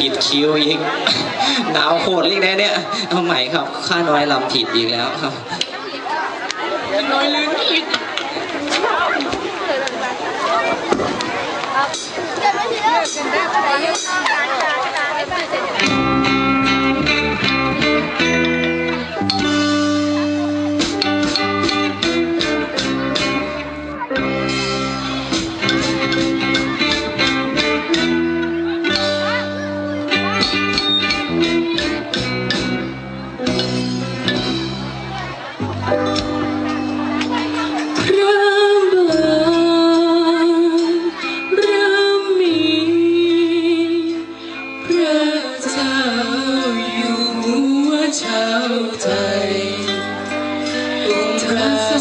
ผิดคิวอีกดาวโหดอีกแล้วเนี่ย เอาใหม่ครับ ข้าน้อยลำผิดอีกแล้วครับน้อยลืมอีกพ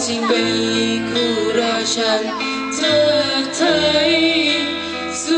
สิ่งใดคู่ราชันเธอไทยศู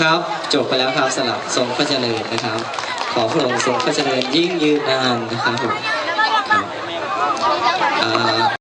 ครับ จบไปแล้วครับสลับทรงพระเจริญนะครับ ขอพระองค์ทรงพระเจริญยิ่งยืนนานนะครับผม